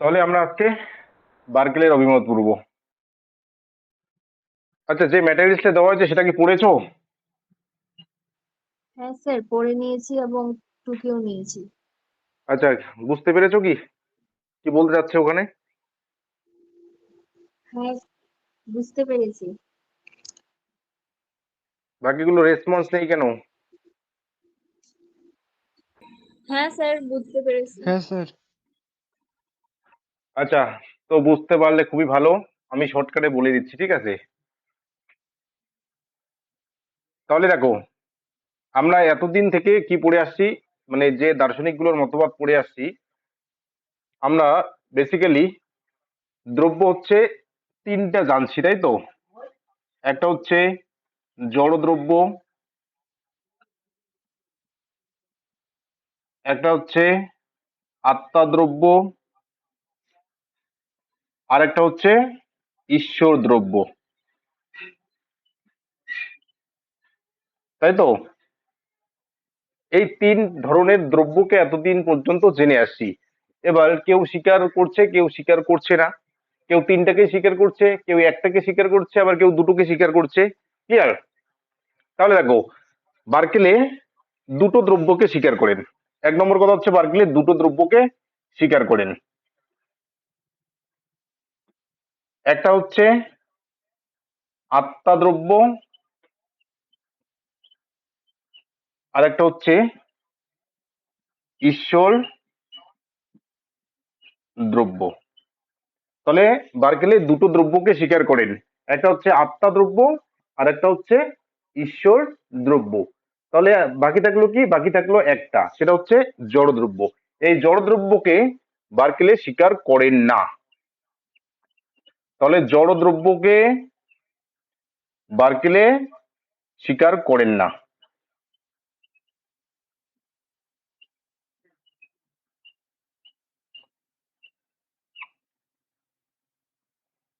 তাহলে আমরা আজকে বার্কেলের অভিমত পড়ব। আচ্ছা যে ম্যাটেরিয়ালসটা দেওয়া হয়েছে সেটা কি পড়েছো? হ্যাঁ স্যার পড়ে নিয়েছি এবং টুকেও নিয়েছি। আচ্ছা বুঝতে পেরেছ কি? কি বলতে যাচ্ছে ওখানে? হ্যাঁ বুঝতে পেরেছি। বাকিগুলো রেসপন্স নেই কেন? হ্যাঁ স্যার বুঝতে পেরেছি। হ্যাঁ স্যার। আচ্ছা তো বুঝতে পারলে খুবই ভালো। আমি শর্টকাটে বলে দিচ্ছি, ঠিক আছে? তাহলে দেখো, আমরা এতদিন থেকে কি পড়ে আসছি? মানে যে দার্শনিকগুলোর মতবাদ পড়ে আসছি, আমরা বেসিক্যালি দ্রব্য হচ্ছে তিনটা জানছি, তাই তো? একটা হচ্ছে জড় দ্রব্য একটা হচ্ছে আত্মা দ্রব্য আর একটা হচ্ছে ঈশ্বর দ্রব্য। তাই তো? এই তিন ধরনের দ্রব্যকে এতদিন পর্যন্ত জেনে আসছি। এবার কেউ স্বীকার করছে, কেউ স্বীকার করছে না। কেউ তিনটাকে স্বীকার করছে, কেউ একটাকে স্বীকার করছে, আবার কেউ দুটোকে স্বীকার করছে। ক্লিয়ার তাহলে দেখো, বার্কেলে দুটো দ্রব্যকে স্বীকার করেন। এক নম্বর কথা হচ্ছে বার্কেলে দুটো দ্রব্যকে স্বীকার করেন। একটা হচ্ছে আত্মা দ্রব্য আর একটা হচ্ছে ঈশ্বর দ্রব্য। তাহলে বার্কেলে দুটো দ্রব্যকে স্বীকার করেন। একটা হচ্ছে আত্মা দ্রব্য আর একটা হচ্ছে ঈশ্বর দ্রব্য। তাহলে বাকি থাকল কি? বাকি থাকল একটা, সেটা হচ্ছে জড় দ্রব্য। এই জড় দ্রব্যকে বার্কেলে স্বীকার করেন না। তাহলে জড় দ্রব্যকে বার্কেলে স্বীকার করেন না।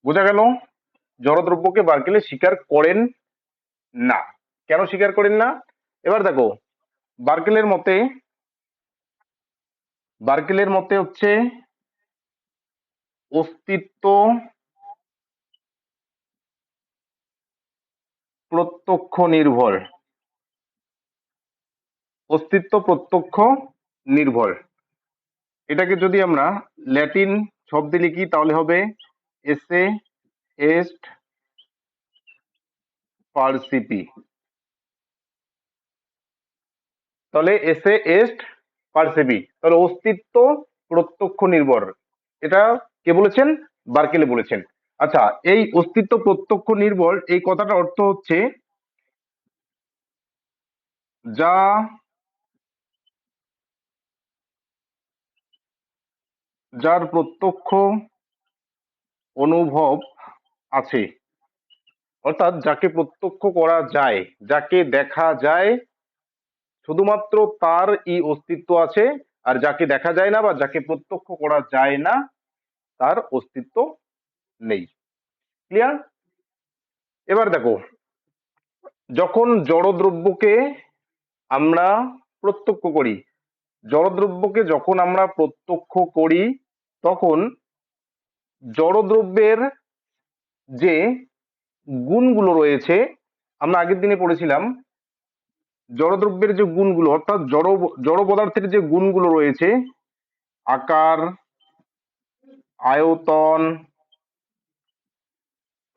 বোঝা গেল? জড়দ্রব্যকে বার্কেলে স্বীকার করেন না। কেন স্বীকার করেন না? এবার দেখো, বার্কেলের মতে বার্কেলের মতে হচ্ছে অস্তিত্ব প্রত্যক্ষ নির্ভর। অস্তিত্ব প্রত্যক্ষ নির্ভর। এটাকে যদি আমরা ল্যাটিন শব্দে লিখি, তাহলে হবে এসে এস্ট পার্সিপি। তাহলে এসে এস্ট পার্সিপি। তাহলে অস্তিত্ব প্রত্যক্ষ নির্ভর। এটা কে বলেছেন? বার্কেলে বলেছেন। আচ্ছা এই অস্তিত্ব প্রত্যক্ষ নির্ভর, এই কথাটার অর্থ হচ্ছে যা যার প্রত্যক্ষ অনুভব আছে, অর্থাৎ যাকে প্রত্যক্ষ করা যায়, যাকে দেখা যায়, শুধুমাত্র তার ই অস্তিত্ব আছে, আর যাকে দেখা যায় না বা যাকে প্রত্যক্ষ করা যায় না, তার অস্তিত্ব নেই। ক্লিয়ার এবার দেখো, যখন জড়দ্রব্যকে আমরা প্রত্যক্ষ করি, জড়দ্রব্যকে যখন আমরা প্রত্যক্ষ করি, তখন জড়দ্রব্যের যে গুণগুলো রয়েছে, আমরা আগের দিনে পড়েছিলাম, জড়দ্রব্যের যে গুণগুলো, অর্থাৎ জড় জড় পদার্থের যে গুণগুলো রয়েছে, আকার, আয়তন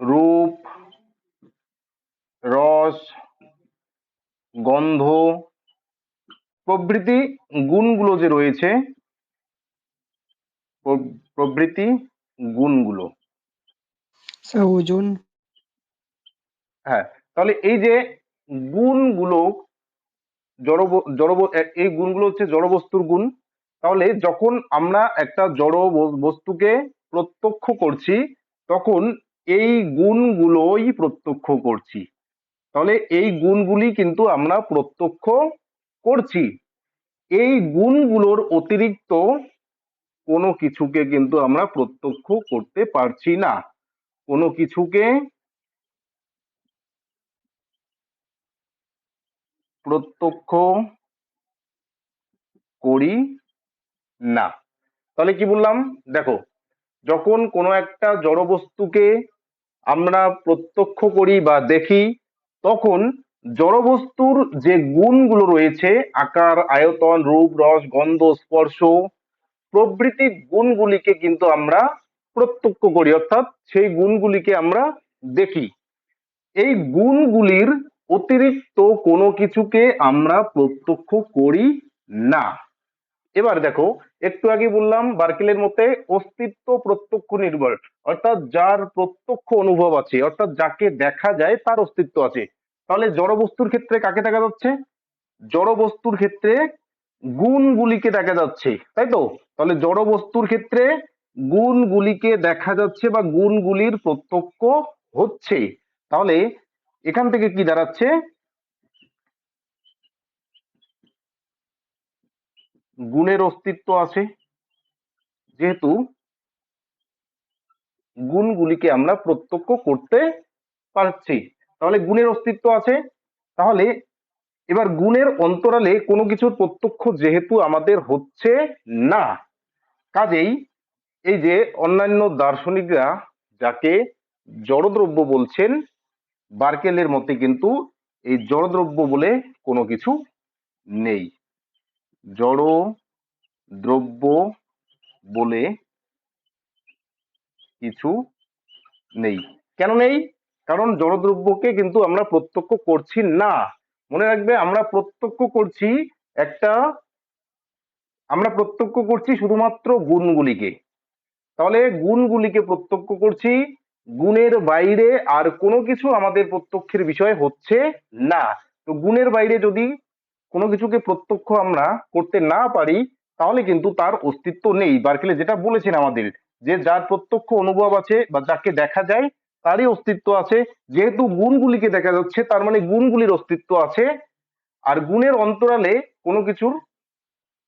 রূপ রস গন্ধ প্রভৃতি গুণগুলো যে রয়েছে প্র- প্রভৃতি গুণগুলো। ওজন। হ্যাঁ তাহলে এই যে গুণগুলো জড় জড় এই গুণগুলো হচ্ছে জড় বস্তুর গুণ। তাহলে যখন আমরা একটা জড় বস্তুকে প্রত্যক্ষ করছি তখন এই গুণগুলোই প্রত্যক্ষ করছি। তাহলে এই গুণগুলি কিন্তু আমরা প্রত্যক্ষ করছি। এই গুণগুলোর অতিরিক্ত কোনো কিছুকে কিন্তু আমরা প্রত্যক্ষ করতে পারছি না। কোনো কিছুকে প্রত্যক্ষ করি না। তাহলে কি বললাম? দেখো, যখন কোনো একটা জড় বস্তুকে আমরা প্রত্যক্ষ করি বা দেখি, তখন জড়বস্তুর যে গুণগুলো রয়েছে, আকার, আয়তন, রূপ, রস, গন্ধ, স্পর্শ, প্রভৃতি গুণগুলিকে কিন্তু আমরা প্রত্যক্ষ করি, অর্থাৎ সেই গুণগুলিকে আমরা দেখি। এই গুণগুলির অতিরিক্ত কোনো কিছুকে আমরা প্রত্যক্ষ করি না। এবার দেখো, একটু আগে বললাম বার্কেলের মতে অস্তিত্ব প্রত্যক্ষ নির্ভর। অর্থাৎ যার প্রত্যক্ষ অনুভব আছে, অর্থাৎ যাকে দেখা যায় তার অস্তিত্ব আছে। তাহলে জড় বস্তুর ক্ষেত্রে কাকে দেখা যাচ্ছে? জড় বস্তুর ক্ষেত্রে গুণগুলিকে দেখা যাচ্ছে, তাই তো? তাহলে জড় বস্তুর ক্ষেত্রে গুণগুলিকে দেখা যাচ্ছে বা গুণগুলির প্রত্যক্ষ হচ্ছে। তাহলে এখান থেকে কি দাঁড়াচ্ছে? গুণের অস্তিত্ব আছে। যেহেতু গুণগুলিকে আমরা প্রত্যক্ষ করতে পারছি। তাহলে গুণের অস্তিত্ব আছে। তাহলে এবার গুণের অন্তরালে কোনো কিছুর প্রত্যক্ষ যেহেতু আমাদের হচ্ছে না। কাজেই এই যে অন্যান্য দার্শনিকরা যাকে জড়দ্রব্য বলছেন, বার্কেলের মতে কিন্তু এই জড়দ্রব্য বলে কোনো কিছু নেই। জড়, দ্রব্য বলে কিছু নেই। কেন নেই? কারণ জড়দ্রব্যকে কিন্তু আমরা প্রত্যক্ষ করছি না। মনে রাখবে, আমরা প্রত্যক্ষ করছি একটা, আমরা প্রত্যক্ষ করছি শুধুমাত্র গুণগুলিকে। তাহলে গুণগুলিকে প্রত্যক্ষ করছি, গুণের বাইরে আর কোনো কিছু আমাদের প্রত্যক্ষের বিষয় হচ্ছে না। তো গুণের বাইরে যদি কোনো কিছুকে প্রত্যক্ষ আমরা করতে না পারি, তাহলে কিন্তু তার অস্তিত্ব নেই। বার্কেলে যেটা বলেছেন আমাদের, যে যার প্রত্যক্ষ অনুভব আছে বা যাকে দেখা যায়, তারই অস্তিত্ব আছে। যেহেতু গুণগুলিকে দেখা যাচ্ছে, তার মানে গুণগুলির অস্তিত্ব আছে। আর গুণের অন্তরালে কোনো কিছুর,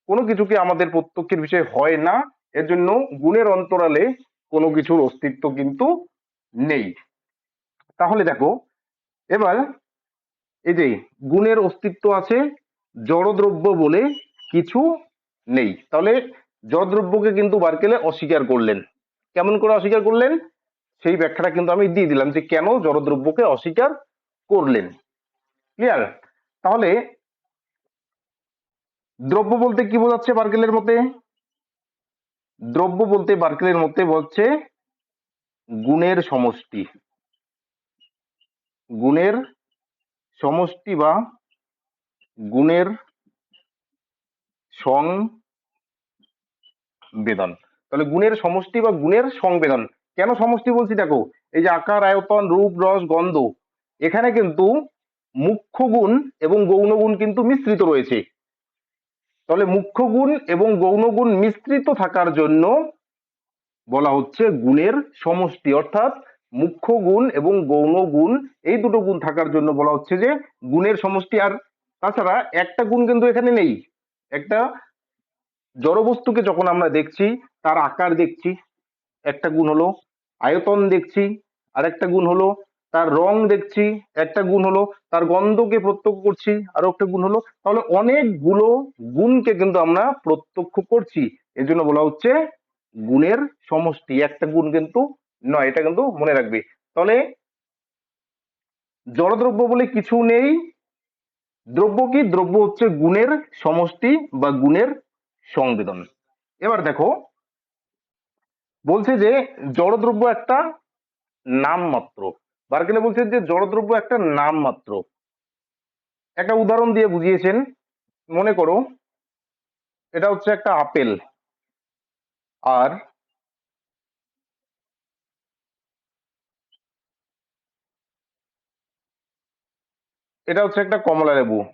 কোনো কিছুকে আমাদের প্রত্যক্ষের বিষয় হয় না। এর জন্য গুণের অন্তরালে কোনো কিছুর অস্তিত্ব কিন্তু নেই। তাহলে দেখো, এবার এই যে গুণের অস্তিত্ব আছে জড়দ্রব্য বলে কিছু নেই। তাহলে জড়দ্রব্যকে কিন্তু বার্কেলে অস্বীকার করলেন। কেমন করে অস্বীকার করলেন? সেই ব্যাখ্যাটা কিন্তু আমি দিয়ে দিলাম যে কেন জড়দ্রব্যকে অস্বীকার করলেন। ক্লিয়ার তাহলে দ্রব্য বলতে কি বোঝাচ্ছে বার্কেলের মতে? দ্রব্য বলতে বার্কেলের মতে বলছে গুণের সমষ্টি। গুণের সমষ্টি বা গুণের সংবেদন তাহলে গুণের সমষ্টি বা গুণের সংবেদন। কেন সমষ্টি বলছি দেখো? এই যে আকার, আয়তন, রূপ, রস, গন্ধ, এখানে কিন্তু মুখ্য গুণ এবং গৌণ গুণ কিন্তু মিশ্রিত রয়েছে। তাহলে মুখ্য গুণ এবং গৌণ গুণ মিশ্রিত থাকার জন্য বলা হচ্ছে গুণের সমষ্টি। অর্থাৎ মুখ্য গুণ এবং গৌণ গুণ এই দুটো গুণ থাকার জন্য বলা হচ্ছে যে গুণের সমষ্টি। আর তাছাড়া একটা গুণ কিন্তু এখানে নেই। একটা জড়বস্তুকে যখন আমরা দেখছি, তার আকার দেখছি, একটা গুণ হলো আয়তন দেখছি আর একটা গুণ হলো তার রং দেখছি, একটা গুণ হলো তার গন্ধকে প্রত্যক্ষ করছি, আরও একটা গুণ হলো, তাহলে অনেকগুলো গুণকে কিন্তু আমরা প্রত্যক্ষ করছি। এর জন্য বলা হচ্ছে গুণের সমষ্টি, একটা গুণ কিন্তু নয়, এটা কিন্তু মনে রাখবে। তাহলে জড়দ্রব্য বলে কিছু নেই দ্রব্য কি? দ্রব্য হচ্ছে গুণের সমষ্টি বা গুণের সংবেদন। এবার দেখো, বলছে যে জড়দ্রব্য একটা নাম মাত্র বার্কেলে বলছে যে জড়দ্রব্য একটা নাম মাত্র একটা উদাহরণ দিয়ে বুঝিয়েছেন, মনে করো, এটা হচ্ছে একটা আপেল। আর এটা হচ্ছে একটা কমলা লেবু।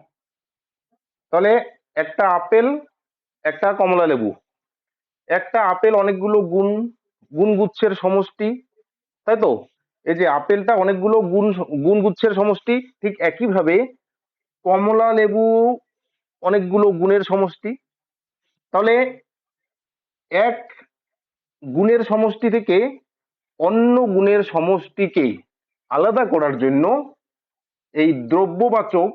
তাহলে একটা আপেল, একটা কমলা লেবু। একটা আপেল অনেকগুলো গুণ, গুণগুচ্ছের সমষ্টি, তাই তো? এই যে আপেলটা অনেকগুলো গুণ, গুণগুচ্ছের সমষ্টি, ঠিক একইভাবে কমলা লেবু অনেকগুলো গুণের সমষ্টি। তাহলে এক গুণের সমষ্টি থেকে অন্য গুণের সমষ্টিকে আলাদা করার জন্য এই দ্রব্যবাচক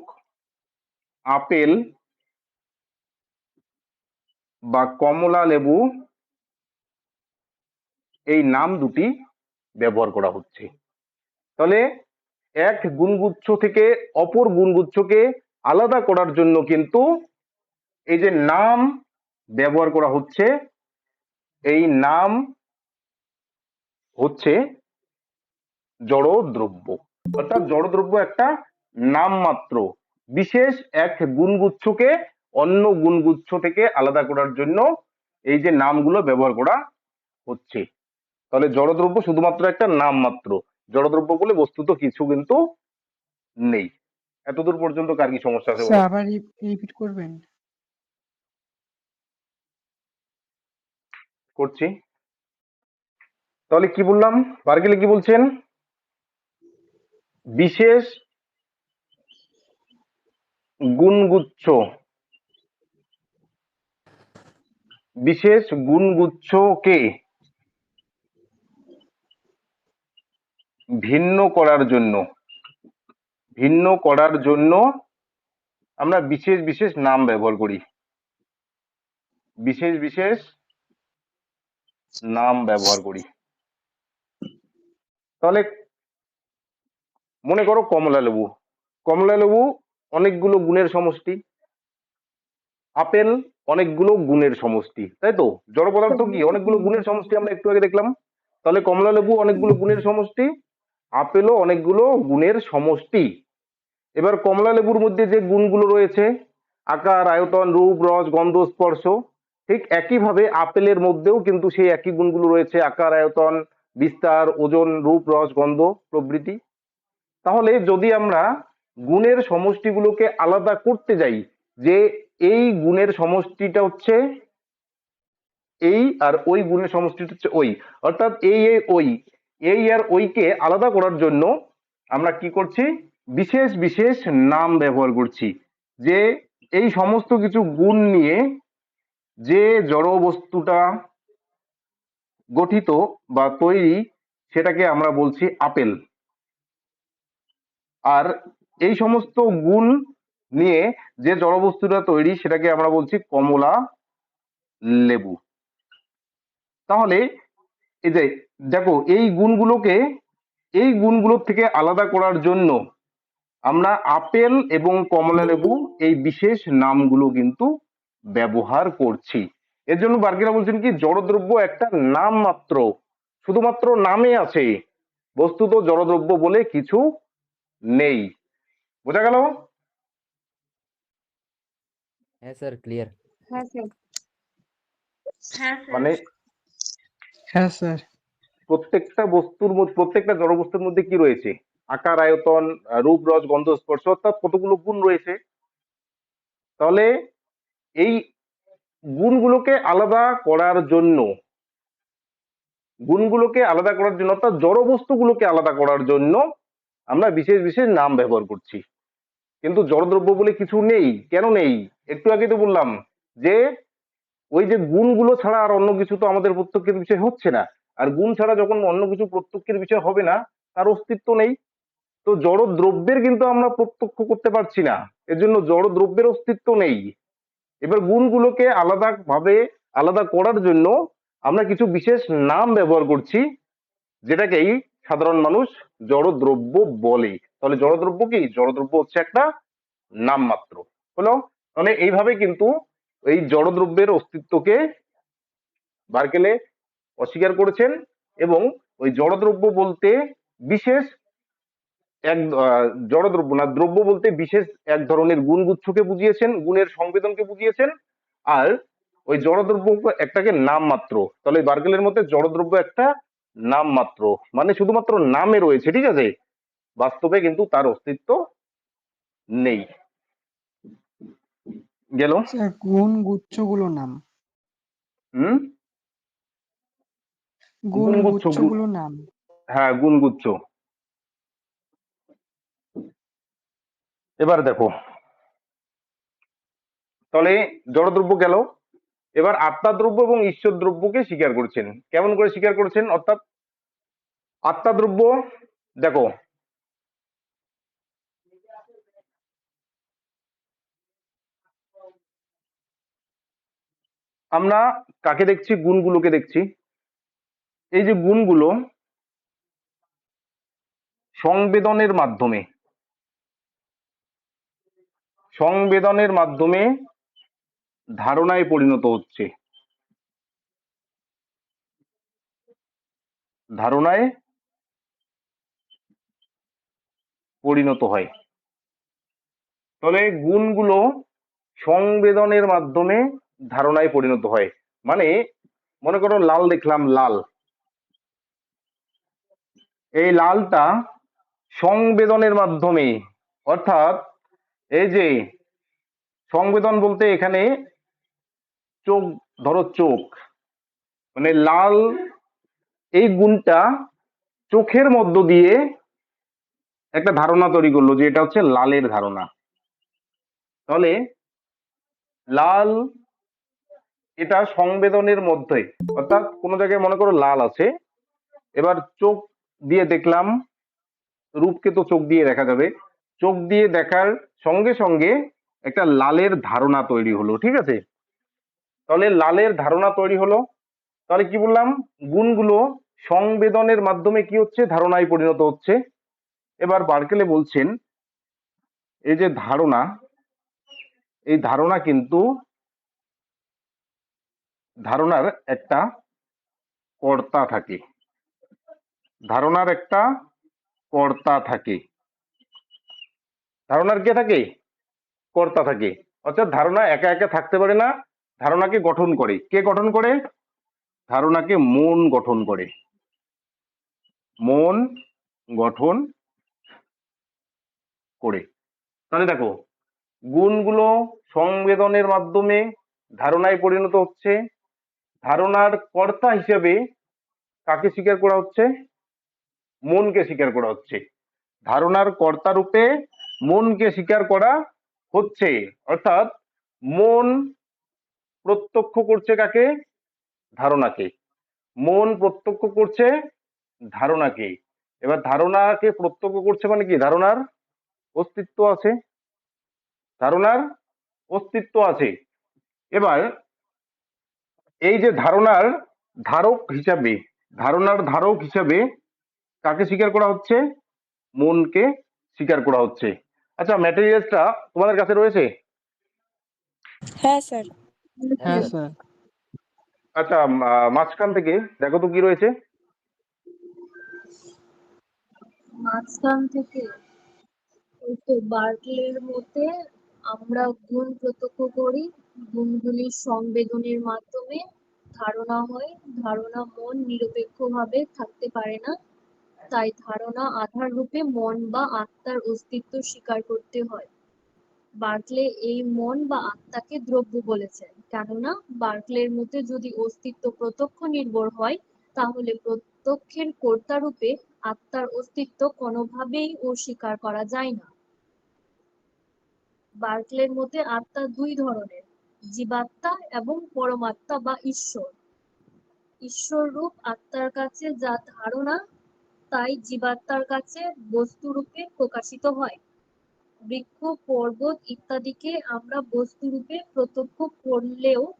আপেল বা কমলা লেবু এই নাম দুটি ব্যবহার করা হচ্ছে। তাহলে এক গুণগুচ্ছ থেকে অপর গুণগুচ্ছকে আলাদা করার জন্য কিন্তু এই যে নাম ব্যবহার করা হচ্ছে এই নাম হচ্ছে জড় দ্রব্য অর্থাৎ জড় দ্রব্য একটা নাম মাত্র বিশেষ এক গুণগুচ্ছকে অন্য গুণগুচ্ছ থেকে আলাদা করার জন্য এই যে নামগুলো ব্যবহার করা হচ্ছে। তাহলে জড়দ্রব্য শুধুমাত্র একটা নাম মাত্র জড়দ্রব্য বলে বস্তুত কিছু কিন্তু নেই। এতদূর পর্যন্ত কার কি সমস্যা আছে স্যার আবার রিপিট করবেন? করছি। তাহলে কি বললাম? বার্গেলে কি বলছেন? বিশেষ গুণগুচ্ছ। বিশেষ গুণগুচ্ছকে ভিন্ন করার জন্য, ভিন্ন করার জন্য আমরা বিশেষ বিশেষ নাম ব্যবহার করি। বিশেষ বিশেষ নাম ব্যবহার করি। তাহলে মনে করো কমলা লেবু। কমলা লেবু অনেকগুলো গুণের সমষ্টি। আপেল অনেকগুলো গুণের সমষ্টি, তাই তো? জড় পদার্থ কি? অনেকগুলো গুণের সমষ্টি আমরা একটু আগে দেখলাম। তাহলে কমলা লেবু অনেকগুলো গুণের সমষ্টি, আপেলও অনেকগুলো গুণের সমষ্টি। এবার কমলা লেবুর মধ্যে যে গুণগুলো রয়েছে, আকার, আয়তন, রূপ, রস, গন্ধ, স্পর্শ, ঠিক একইভাবে আপেলের মধ্যেও কিন্তু সেই একই গুণগুলো রয়েছে। আকার, আয়তন, বিস্তার, ওজন, রূপ, রস, গন্ধ, প্রভৃতি। তাহলে যদি আমরা গুণের সমষ্টিগুলোকে আলাদা করতে যাই, যে এই গুণের সমষ্টিটা হচ্ছে এই আর ওই গুণের সমষ্টিটা হচ্ছে ওই, অর্থাৎ এই এই, ওই, এই আর ওইকে আলাদা করার জন্য আমরা কি করছি? বিশেষ বিশেষ নাম ব্যবহার করছি, যে এই সমস্ত কিছু গুণ নিয়ে যে জড় বস্তুটা গঠিত বা তৈরি, সেটাকে আমরা বলছি আপেল। আর এই সমস্ত গুণ নিয়ে যে জড় বস্তুটা তৈরি সেটাকে আমরা বলছি কমলা লেবু। তাহলে এই যে, দেখো এই গুণগুলোকে, এই গুণগুলোর থেকে আলাদা করার জন্য আমরা আপেল এবং কমলা লেবু এই বিশেষ নামগুলো কিন্তু ব্যবহার করছি। এর জন্য বার্গেরা বলছেন কি, জড়দ্রব্য একটা নাম মাত্র শুধুমাত্র নামে আছে। বস্তুত জড়দ্রব্য বলে কিছু নেই। বোঝা গেল? হ্যাঁ স্যার ক্লিয়ার হ্যাঁ স্যার। হ্যাঁ মানে হ্যাঁ স্যার। প্রত্যেকটা বস্তুর মধ্যে প্রত্যেকটা জড় বস্তুর মধ্যে কি রয়েছে? আকার আয়তন রূপ রস গন্ধ স্পর্শ অর্থাৎ কতগুলো গুণ রয়েছে? তাহলে এই গুণগুলোকে আলাদা করার জন্য গুণগুলোকে আলাদা করার জন্য অর্থাৎ জড় বস্তুগুলোকে আলাদা করার জন্য আমরা বিশেষ বিশেষ নাম ব্যবহার করছি। কিন্তু জড়দ্রব্য বলে কিছু নেই, কেন নেই? একটু আগে তো বললাম যে, ওই যে গুণগুলো ছাড়া আর অন্য কিছু তো আমাদের প্রত্যক্ষের বিষয় হচ্ছে না। আর গুণ ছাড়া যখন অন্য কিছু প্রত্যক্ষের বিষয় হবে না, তার অস্তিত্ব নেই। তো জড় দ্রব্যের কিন্তু আমরা প্রত্যক্ষ করতে পারছি না। এর জন্য জড় দ্রব্যের অস্তিত্ব নেই। এবার গুণগুলোকে আলাদা ভাবে আলাদা করার জন্য আমরা কিছু বিশেষ নাম ব্যবহার করছি, যেটাকেই সাধারণ মানুষ জড় দ্রব্য বলে। তাহলে জড় দ্রব্য কি? জড়দ্রব্য হচ্ছে একটা নাম মাত্র হলো? তাহলে এইভাবে কিন্তু এই জড়দ্রব্যের অস্তিত্বকে বার্কেলে অস্বীকার করেছেন এবং ওই জড়দ্রব্য বলতে বিশেষ এক জড়দ্রব্য না, দ্রব্য বলতে বিশেষ এক ধরনের গুণগুচ্ছকে বুঝিয়েছেন, গুণের সংবেদনকে বুঝিয়েছেন আর ওই জড়দ্রব্য একটাকে নাম মাত্র তাহলে বার্কেলের মধ্যে জড়দ্রব্য একটা নাম মাত্র মানে শুধুমাত্র নামে রয়েছে ঠিক আছে? বাস্তবে কিন্তু তার অস্তিত্ব নেই। গেল। স্যার গুণ গুচ্ছগুলো নাম। হুম? গুণ গুচ্ছগুলো নাম। হ্যাঁ গুণগুচ্ছ এবার দেখো। তাহলে জড়দ্রব্য গেল। এবার আত্মা দ্রব্য এবং ঈশ্বর দ্রব্যকে স্বীকার করেছেন। কেমন করে স্বীকার করেছেন? অর্থাৎ আত্মা দ্রব্য দেখো। আমরা কাকে দেখছি? গুণগুলোকে দেখছি। এই যে গুণগুলো সংবেদনের মাধ্যমে সংবেদনের মাধ্যমে ধারণায় পরিণত হচ্ছে। ধারণায় পরিণত হয়। তাহলে গুণগুলো সংবেদনের মাধ্যমে ধারণায় পরিণত হয়। মানে মনে করো লাল দেখলাম, লাল। এই লালটা সংবেদনের মাধ্যমে, অর্থাৎ এই যে সংবেদন বলতে এখানে চোখ, ধরো চোখ। মানে লাল, এই গুণটা চোখের মধ্য দিয়ে একটা ধারণা তৈরি করল যে এটা হচ্ছে লালের ধারণা। তাহলে লাল এটা সংবেদনের মধ্যে, অর্থাৎ কোন জায়গায় মনে করো লাল আছে, এবার চোখ দিয়ে দেখলাম, রূপকে তো চোখ দিয়ে দেখা যাবে। চোখ দিয়ে দেখার সঙ্গে সঙ্গে একটা লালের ধারণা তৈরি হলো, ঠিক আছে? তাহলে লালের ধারণা তৈরি হলো। তাহলে কি বললাম? গুণগুলো সংবেদনের মাধ্যমে কি হচ্ছে? ধারণায় পরিণত হচ্ছে। এবার বার্কেলে বলছেন, এই যে ধারণা, এই ধারণা কিন্তু ধারণার একটা কর্তা থাকে। ধারণার একটা কর্তা থাকে। ধারণার কে থাকে? কর্তা থাকে। অর্থাৎ ধারণা একা একা থাকতে পারে না ধারণাকে গঠন করে। কে গঠন করে? ধারণাকে মন গঠন করে। মন গঠন করে। তাহলে দেখো, গুণগুলো সংবেদনের মাধ্যমে ধারণায় পরিণত হচ্ছে। ধারণার কর্তা হিসেবে কাকে স্বীকার করা হচ্ছে? মনকে স্বীকার করা হচ্ছে। ধারণার কর্তা রূপে মনকে স্বীকার করা হচ্ছে। অর্থাৎ মন প্রত্যক্ষ করছে কাকে? ধারণাকে। মন প্রত্যক্ষ করছে ধারণাকে। এবার ধারণাকে প্রত্যক্ষ করছে মানে কি? ধারণার অস্তিত্ব আছে। ধারণার অস্তিত্ব আছে। এবার এই যে ধারণার ধারক হিসাবে, ধারণার ধারক হিসাবে কাকে স্বীকার করা হচ্ছে? মনকে স্বীকার করা হচ্ছে। আচ্ছা ম্যাটেরিয়ালসটা তোমাদের কাছে রয়েছে? হ্যাঁ স্যার। হ্যাঁ। স্যার আচ্ছা মাঝখান থেকে দেখো তো কি রয়েছে। মাঝখান থেকে তো বার্কলের মতে আমরা গুণ প্রত্যক্ষ করি গুণগুলির সংবেদনের মাধ্যমে ধারণা হয় ধারণা মন নিরপেক্ষভাবে থাকতে পারে না তাই ধারণা আধার রূপে মন বা আত্মার অস্তিত্ব স্বীকার করতে হয়। বার্কলে এই মন বা আত্মাকে দ্রব্য বলেছেন কেননা, বার্কলের মতে যদি অস্তিত্ব প্রত্যক্ষ নির্ভর হয়, তাহলে প্রত্যক্ষের কর্তা রূপে আত্মার অস্তিত্ব কোনোভাবেই অস্বীকার করা যায় না। বার্কলের মতে আত্মা দুই ধরনের, জীবাত্মা এবং পরমাত্মা বা ঈশ্বর। ঈশ্বর রূপ আত্মার কাছে যা ধারণা, তাই জীবাত্মার কাছে বস্তু রূপে প্রকাশিত হয়। বৃক্ষ পর্বত ইত্যাদিকে আমরা বস্তু রূপে প্রত্যক্ষ করলেও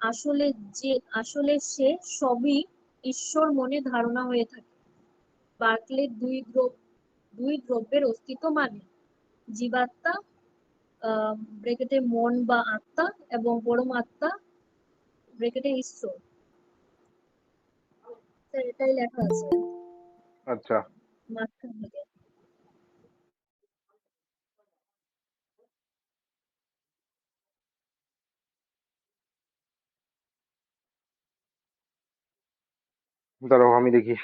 আসলে যে আসলে সে সবই ঈশ্বর মনে ধারণা হয়ে থাকে। বার্কলে দুই দ্রব- দুই দ্রব্যের অস্তিত্ব মানে জীবাত্মা ব্রেকেটে মন বা আত্মা এবং পরমাত্মা ব্রেকেটে ঈশ্বর। এটাই লেখা আছে। আচ্ছা। মাঝখান থেকে। দাঁড়াও আমি দেখি।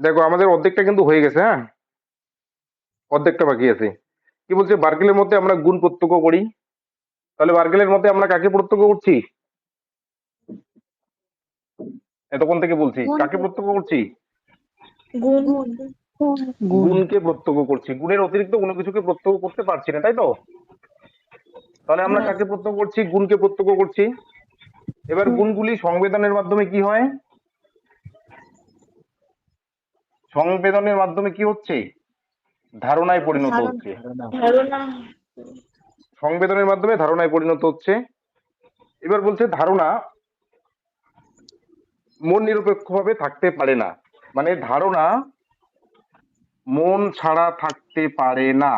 দেখো আমাদের অর্ধেকটা কিন্তু হয়ে গেছে হ্যাঁ? অর্ধেকটা বাকি আছে। কি বলছে? বার্কেলের মধ্যে আমরা গুণ প্রত্যক্ষ করি। তাহলে বার্কেলের মধ্যে আমরা কাকে প্রত্যক্ষ করছি? এতক্ষণ থেকে বলছি কাকে প্রত্যক্ষ করছি? গুণ গুণ। গুণকে প্রত্যক্ষ করছি। গুণের অতিরিক্ত কোনো কিছুকে প্রত্যক্ষ করতে পারছি না তাই তো? তাহলে আমরা হ্যাঁ। কাকে প্রত্যক্ষ করছি? গুণকে প্রত্যক্ষ করছি। এবার গুণগুলি সংবেদনের মাধ্যমে কি হয়? সংবেদনের মাধ্যমে কি হচ্ছে? ধারণায় পরিণত হচ্ছে। সংবেদনের মাধ্যমে ধারণায় পরিণত হচ্ছে। এবার বলছে ধারণা মন নিরপেক্ষভাবে থাকতে পারে না। মানে ধারণা মন ছাড়া থাকতে পারে না।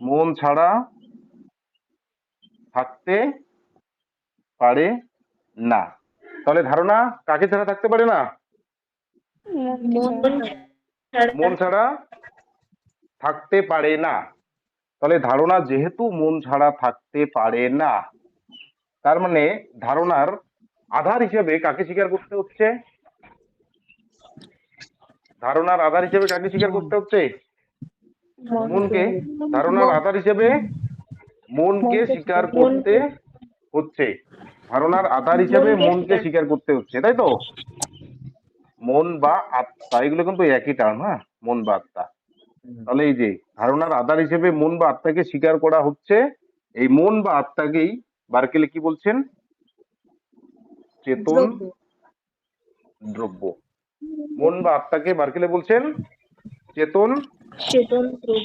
মন ছাড়া থাকতে পারে না। তাহলে ধারণা কাকে ছাড়া থাকতে পারে না? মন ছাড়া থাকতে পারে না। তাহলে ধারণা যেহেতু মন ছাড়া থাকতে পারে না তার মানে ধারণার আধার হিসেবে কাকে স্বীকার করতে হচ্ছে? ধারণার আধার হিসেবে কাকে স্বীকার করতে হচ্ছে? মনকে। ধারণার আধার হিসেবে মনকে স্বীকার করতে হচ্ছে। ধারণার আধার হিসেবে মনকে স্বীকার- করতে হচ্ছে তাই তো? মন বা আত্মা এগুলো কিন্তু একই টার্ম হ্যাঁ? মন বা আত্মা। তাহলে এই যে ধারণার আধার হিসেবে মন বা আত্মাকে স্বীকার করা হচ্ছে এই মন বা আত্মাকেই বার্কেলে কি বলছেন? চেতন দ্রব্য। মন বা আত্মাকে বার্কেলে বলছেন? চেতন? চেতন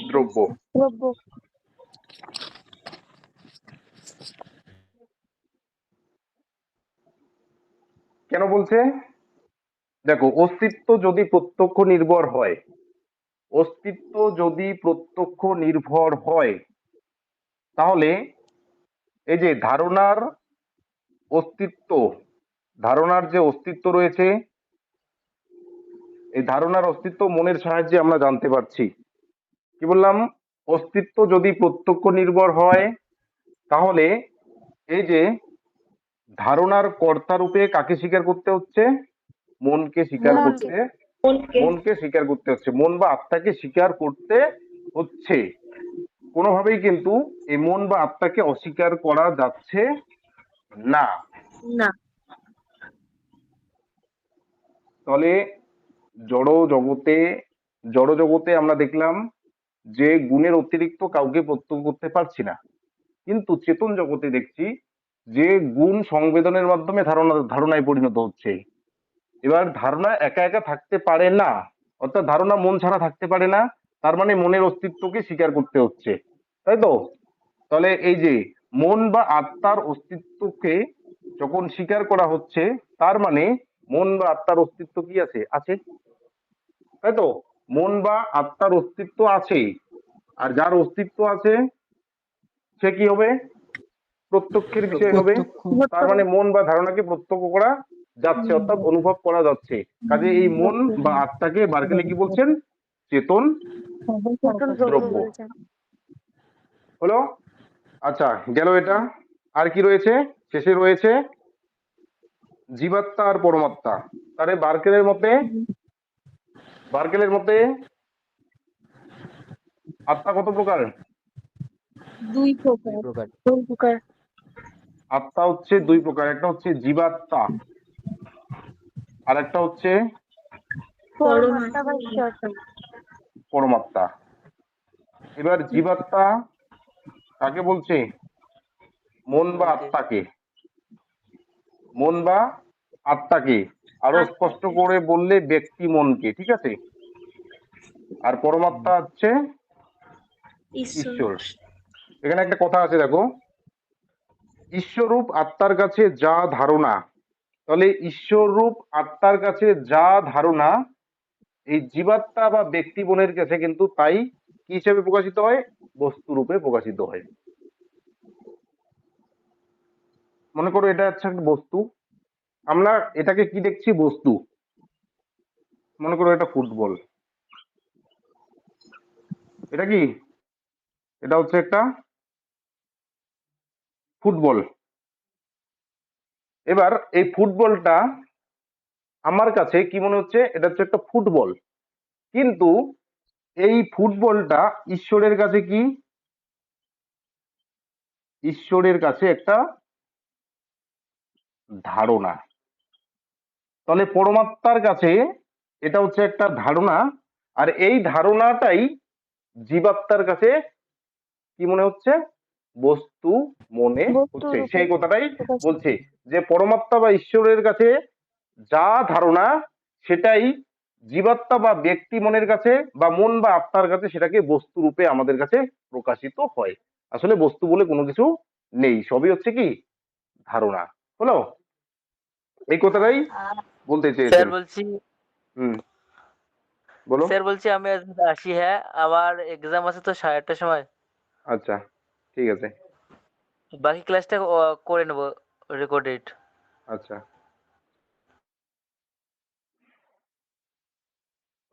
দ্রব্য। দ্রব্য। কেন বলছে? দেখো অস্তিত্ব যদি প্রত্যক্ষ নির্ভর হয় অস্তিত্ব যদি প্রত্যক্ষ নির্ভর হয় তাহলে এই যে ধারণার অস্তিত্ব ধারণার যে অস্তিত্ব রয়েছে এই ধারণার অস্তিত্ব মনের সাহায্যে আমরা জানতে পারছি। কি বললাম? অস্তিত্ব যদি প্রত্যক্ষ নির্ভর হয় তাহলে এই যে ধারণার কর্তা রূপে কাকে স্বীকার করতে হচ্ছে? মনকে স্বীকার করতে মনকে স্বীকার করতে হচ্ছে। মন বা আত্মাকে স্বীকার করতে হচ্ছে। কোনোভাবেই কিন্তু এই মন বা আত্মাকে অস্বীকার করা যাচ্ছে না। না। তাহলে জড় জগতে জড় জগতে আমরা দেখলাম যে গুণের অতিরিক্ত কাউকে প্রত্যক্ষ করতে পারছি না। কিন্তু চেতন জগতে দেখছি যে গুণ সংবেদনের মাধ্যমে ধারণা, ধারণায় পরিণত হচ্ছে। এবার ধারণা একা একা থাকতে পারে না, অর্থাৎ ধারণা মন ছাড়া থাকতে পারে না, তার মানে মনের অস্তিত্বকে স্বীকার করতে হচ্ছে। তাই তো? তাহলে এই যে মন বা আত্মার অস্তিত্বকে যখন স্বীকার করা হচ্ছে, তার মানে মন বা আত্মার অস্তিত্ব কি আছে? আছে। তাই তো মন বা আত্মার অস্তিত্ব আছে। আর যার অস্তিত্ব আছে সে কি হবে? প্রত্যক্ষের বিষয় হবে। তার মানে মন বা ধারণাকে প্রত্যক্ষ করা যাচ্ছে অর্থাৎ অনুভব করা যাচ্ছে। কাজে এই মন বা আত্মাকে বার্কেলে কি বলছেন? চেতন দ্রব্য। হলো? আচ্ছা গেল এটা। আর কি রয়েছে? শেষে রয়েছে জীবাত্মা আর পরমাত্মা। তাহলে বার্কেলের মতে বার্কেলের মতে আত্মা কত প্রকার? দুই প্রকার। দুই প্রকার। কোন প্রকার। আত্মা হচ্ছে দুই প্রকার একটা হচ্ছে জীবাত্মা আর একটা হচ্ছে পরমাত্মা। এবার জীবাত্মা কাকে বলছে? মন বা আত্মাকে। মন বা আত্মাকে। আরও স্পষ্ট করে বললে ব্যক্তি মনকে ঠিক আছে? আর পরমাত্মা হচ্ছে ঈশ্বর। এখানে একটা কথা আছে দেখো। ঈশ্বরূপ আত্মার কাছে যা ধারণা তাহলে ঈশ্বররূপ আত্মার কাছে যা ধারণা এই জীবাত্মা বা ব্যক্তি মনের কাছে কিন্তু তাই কি হিসেবে প্রকাশিত হয়? বস্তু রূপে প্রকাশিত হয়। মনে করো এটা হচ্ছে একটা বস্তু। আমরা এটাকে কি দেখছি? বস্তু। মনে করো এটা ফুটবল। এটা কি? এটা হচ্ছে একটা ফুটবল। এবার এই ফুটবলটা আমার কাছে কি মনে হচ্ছে? এটা হচ্ছে একটা ফুটবল। কিন্তু এই ফুটবলটা ঈশ্বরের কাছে কি? ঈশ্বরের কাছে একটা ধারণা। তাহলে পরমাত্মার কাছে এটা হচ্ছে একটা ধারণা আর এই ধারণাটাই জীবাত্মার কাছে কি মনে হচ্ছে? বস্তু মনে হচ্ছে। সেই কথাটাই। বলছে যে পরমাত্মা বা ঈশ্বরের কাছে যা ধারণা সেটাই জীবাত্মা বা ব্যক্তি মনের কাছে বা মন বা আত্মার কাছে সেটাকে বস্তু রূপে আমাদের কাছে প্রকাশিত হয়। আসলে বস্তু বলে কোনো কিছু নেই সবই হচ্ছে কি? ধারণা। হলো? এই কথাটাই বলতে স্যার চেয়েছেন বলছি হুম বলো স্যার বলছি আমি আজ আসি হ্যাঁ আমার এক্সাম আছে তো সাড়ে আটটার সময়। আচ্ছা ঠিক আছে। বাকি ক্লাসটা করে নেব রেকর্ডেড আচ্ছা।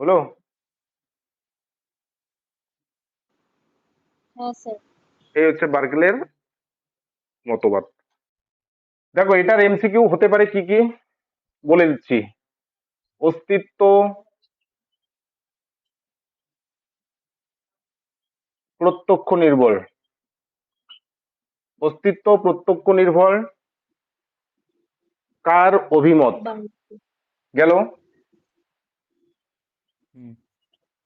হলো হ্যাঁ স্যার এই হচ্ছে বার্কেলের মতবাদ। দেখো এটার এমসিকিউ হতে পারে কি কি? বলে দিচ্ছি। অস্তিত্ব প্রত্যক্ষ নির্ভর। অস্তিত্ব প্রত্যক্ষ নির্ভর। কার অভিমত? গেল।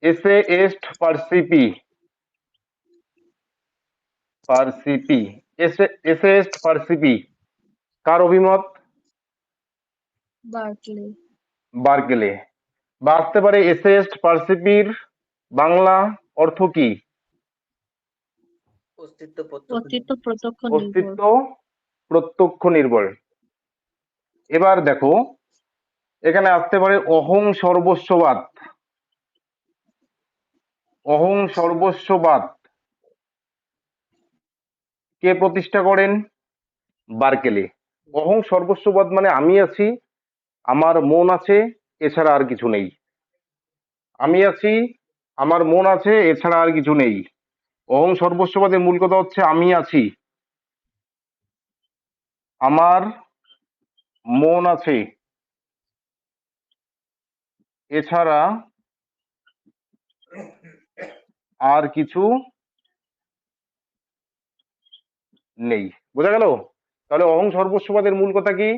এসে এস্ট পারসিপি। পারসিপি। এসে এসে এস্ট পারসিপি। কার অভিমত? বার্কলে বার্কেলে বা আসতে পারে এসে এস্ট পারসিপির বাংলা অর্থ কি? অস্তিত্ব অস্তিত্ব প্রত্যক্ষ অস্তিত্ব প্রত্যক্ষ নির্ভর। এবার দেখো এখানে আসতে পারে অহং সর্বস্ববাদ। অহং সর্বস্ববাদ। কে প্রতিষ্ঠা করেন? বার্কেলে অহং সর্বস্ববাদ মানে আমি আছি আমার মন আছে, এছাড়া আর কিছু নেই। আমি আছি, আমার মন আছে, এছাড়া আর কিছু নেই। অহং সর্বস্ববাদের মূল কথা হচ্ছে, আমি আছি। আমার মন আছে। এছাড়া আর কিছু নেই। বোঝা গেল? তাহলে অহং সর্বস্ববাদের মূল কথা কি?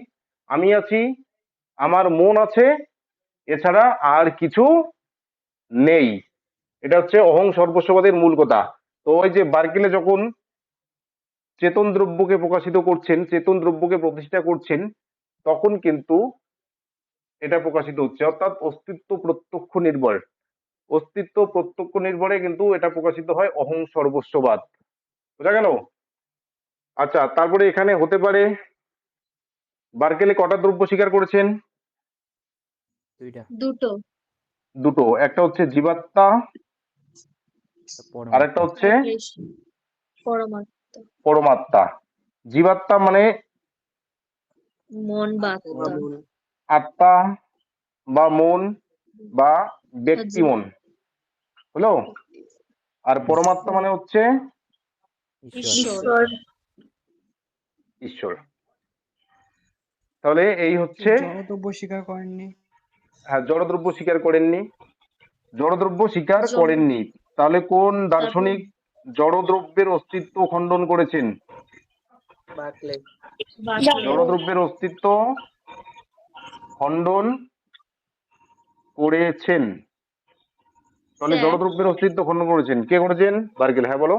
আমি আছি আমার মন আছে, এছাড়া আর কিছু নেই। এটা হচ্ছে অহং সর্বস্ববাদের মূল কথা। তো ওই যে বার্কেলে যখন চেতন দ্রব্যকে প্রকাশিত করছেন, চেতন দ্রব্যকে প্রতিষ্ঠা করছেন, তখন কিন্তু এটা প্রকাশিত হচ্ছে। অর্থাৎ অস্তিত্ব প্রত্যক্ষ নির্ভর। অস্তিত্ব প্রত্যক্ষ নির্ভরে কিন্তু এটা প্রকাশিত হয় অহং সর্বস্ববাদ। বোঝা গেল? আচ্ছা তারপরে এখানে হতে পারে, বার্কেলে কটা দ্রব্য স্বীকার করেছেন? দুইটা। দুটো। দুটো। একটা হচ্ছে জীবাত্মা আর একটা হচ্ছে পরমাত্মা। পরমাত্মা। জীবাত্মা মানে মন বা আত্মা। বা মন বা ব্যক্তি মন। হলো? আর পরমাত্মা মানে হচ্ছে ঈশ্বর। ঈশ্বর। ঈশ্বর। তাহলে এই হচ্ছে স্বীকার করেননি। হ্যাঁ জড়দ্রব্য স্বীকার করেননি। জড়দ্রব্য স্বীকার করেননি। তাহলে কোন দার্শনিক জড়দ্রব্যের অস্তিত্ব খণ্ডন করেছেন? জড়দ্রব্যের অস্তিত্ব খণ্ডন করেছেন। তাহলে জড়দ্রব্যের অস্তিত্ব খণ্ডন করেছেন। কে করেছেন? বার্গেল হ্যাঁ বলো।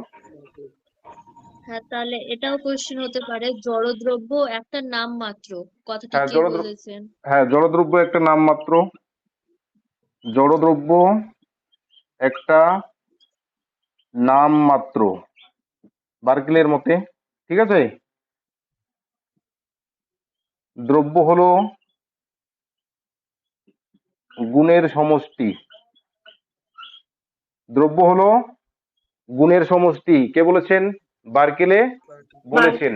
হ্যাঁ তাহলে এটাও কোশ্চেন হতে পারে জড়দ্রব্য একটা নাম মাত্র কথাটা হ্যাঁ, কে বলেছেন? হ্যাঁ জড়দ্রব্য একটা নাম মাত্র জড়দ্রব্য একটা নাম মাত্র বার্কেলের মতে ঠিক আছে? দ্রব্য হলো গুণের সমষ্টি। দ্রব্য হলো গুণের সমষ্টি কে বলেছেন? বার্কেলে বলেছেন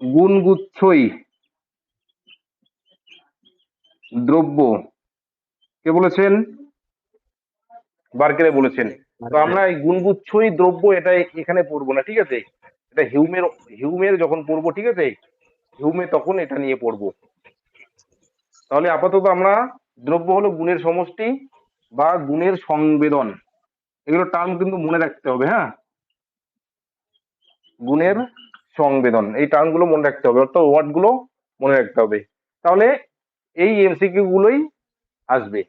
গুণগুচ্ছই দ্রব্য। কে বলেছেন? বার্কেলে বলেছেন। তো আমরা এই গুণগুচ্ছই দ্রব্য এটা এখানে পড়ব না ঠিক আছে? এটা হিউমের হিউমের যখন পড়ব ঠিক আছে? হিউমে তখন এটা নিয়ে পড়ব। তাহলে আপাতত আমরা দ্রব্য হলো গুণের সমষ্টি বা গুণের সংবেদন। এগুলো টার্ম কিন্তু মনে রাখতে হবে হ্যাঁ? গুণের সংবেদন, এই টার্মগুলো মনে রাখতে হবে, অর্থাৎ ওয়ার্ডগুলো মনে রাখতে হবে। তাহলে এই এমসিকিউ গুলোই আসবে।